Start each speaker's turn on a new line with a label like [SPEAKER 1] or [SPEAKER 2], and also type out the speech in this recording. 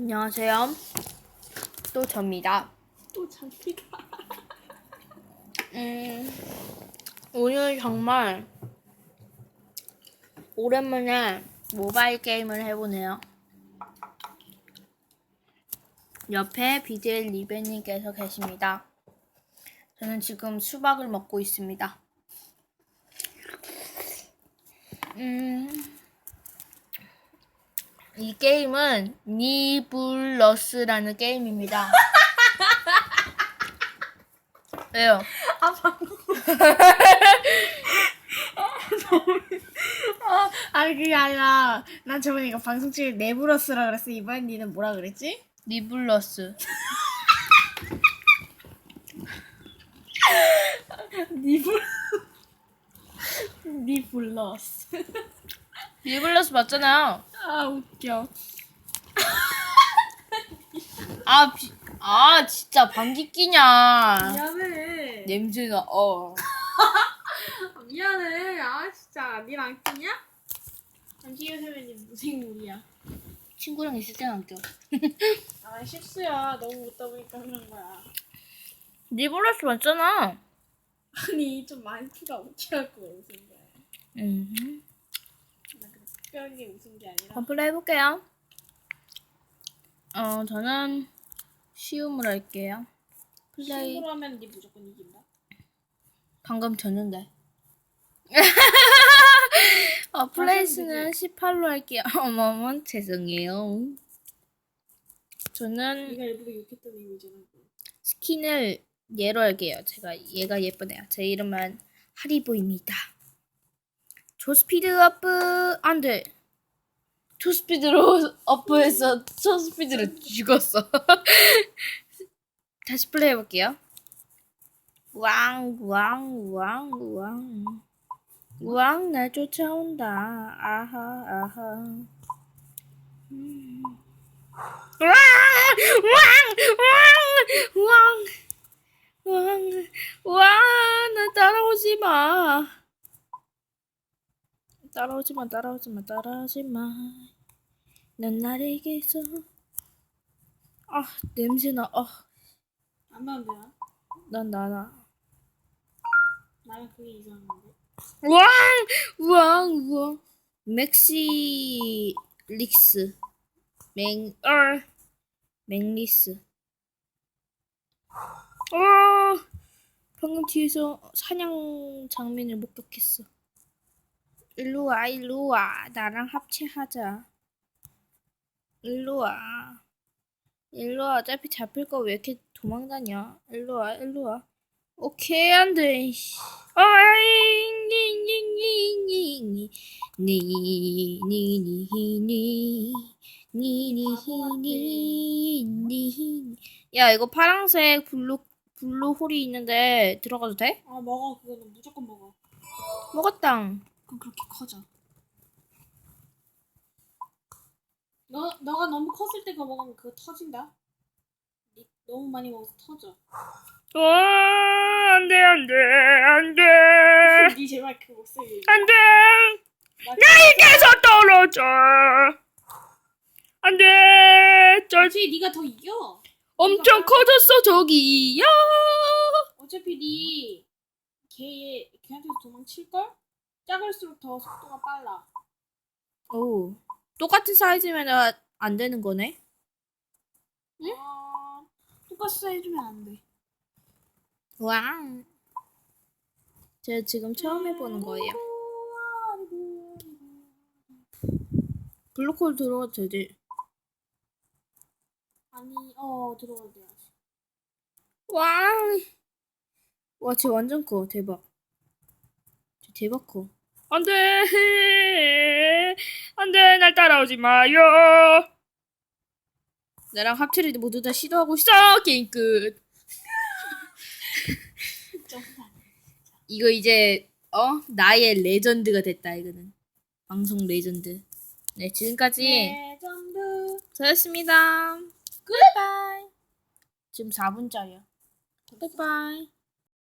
[SPEAKER 1] 안녕하세요. 또 접니다.
[SPEAKER 2] 또 잡히다.
[SPEAKER 1] 음, 오늘 정말 오랜만에 모바일 게임을 해보네요. 옆에 BDL 리베님께서 계십니다. 저는 지금 수박을 먹고 있습니다. 음, 이 게임은 니블러스라는 게임입니다. 왜요?
[SPEAKER 2] 아 방금. 어, 아니 그게 아니라 난 저번에 이거 방송 중에 네브러스라 그랬어. 이번엔 니는 뭐라 그랬지?
[SPEAKER 1] 니블러스.
[SPEAKER 2] 니블 니블러스.
[SPEAKER 1] 니블러스 맞잖아요.
[SPEAKER 2] 아 웃겨.
[SPEAKER 1] 아, 비, 아 진짜 방귀 끼냐.
[SPEAKER 2] 미안해.
[SPEAKER 1] 냄새가 어.
[SPEAKER 2] 미안해. 아 진짜 니랑 끼냐? 안끼요 선배님 무슨 물이야?
[SPEAKER 1] 친구랑 있을 땐안 껴.
[SPEAKER 2] 아 실수야. 너무 웃다 보니까 그런 거야.
[SPEAKER 1] 니블러스 맞잖아.
[SPEAKER 2] 아니 좀 많기가 웃겨갖고 웃은 거야.
[SPEAKER 1] 음.
[SPEAKER 2] 나 그냥 특별하게 웃은 게 아니라.
[SPEAKER 1] 한번 해볼게요. 어, 저는 쉬움을 할게요. 플레이.
[SPEAKER 2] 친구로 하면 니 무조건 이긴다.
[SPEAKER 1] 방금 졌는데. 어, 플레이스는 18로 할게요. 어머머, 죄송해요. 저는
[SPEAKER 2] 네가 일부러 욕했던 의미잖아. 그거.
[SPEAKER 1] 스킨을 얘로 할게요. 제가 얘가 예쁘네요. 제 이름은 하리보입니다. 조스피드 어프 안 돼. 조스피드로 어프해서 초스피드로 죽었어. 다시 플레이 해볼게요. 왕, 왕, 왕, 왕. 왕, 날 쫓아온다. 아하, 아하. 음. 왕, 왕, 왕, 왕. 왕, 왕, 나 따라오지 마. 따라오지 마, 따라오지 마, 따라오지 마. 난 나에게서. 아, 냄새나. 아,
[SPEAKER 2] 안 나면 되나?
[SPEAKER 1] 난 나나.
[SPEAKER 2] 나는 그게 이상한데.
[SPEAKER 1] 왕! 왕! 왕! 맥시 릭스 맹, 얼 맥리스 어 방금 뒤에서 사냥 장면을 목격했어 일로와 일로와. 나랑 합체하자. 일로와. 일로와. 어차피 잡힐 거 왜 이렇게 도망다녀? 일로와 일로와. 오케이 안돼. 어, 야 이거 파랑색 블루 블루 홀이 있는데 들어가도 돼?
[SPEAKER 2] 아 먹어. 그거는 무조건 먹어.
[SPEAKER 1] 먹었당.
[SPEAKER 2] 그럼 그렇게 커져. 너 너가 너무 컸을 때 그거 먹으면 그거 터진다. 니 너무 많이 먹어서 터져.
[SPEAKER 1] 와 안돼 안 돼 안 돼
[SPEAKER 2] 니 제발 그 목소리.
[SPEAKER 1] 안 돼
[SPEAKER 2] 나
[SPEAKER 1] 나에게서 떨어져 안 돼 저
[SPEAKER 2] 어차피 니가 더 이겨.
[SPEAKER 1] 엄청 커졌어 저기야
[SPEAKER 2] 어차피 니 걔 걔한테서 도망칠 걸? 작을수록 더 속도가 빨라.
[SPEAKER 1] 오 똑같은 사이즈면 안 되는 거네
[SPEAKER 2] 아, 똑같이 해주면 안 돼.
[SPEAKER 1] 와 제가 지금 처음 해보는 거예요 블루콜 들어가도 되지
[SPEAKER 2] 아니, 어 들어가도 돼야지.
[SPEAKER 1] 와, 와, 쟤 완전 커. 대박. 쟤 대박 커. 안 돼! 안 돼! 날 따라오지 마요! 나랑 합체를 모두 다 시도하고 있어! 게임 끝! 이거 이제, 어? 나의 레전드가 됐다, 이거는. 방송 레전드. 네, 지금까지
[SPEAKER 2] 레전드.
[SPEAKER 1] 저였습니다. 굿바이! 지금 4분짜리야. 굿바이!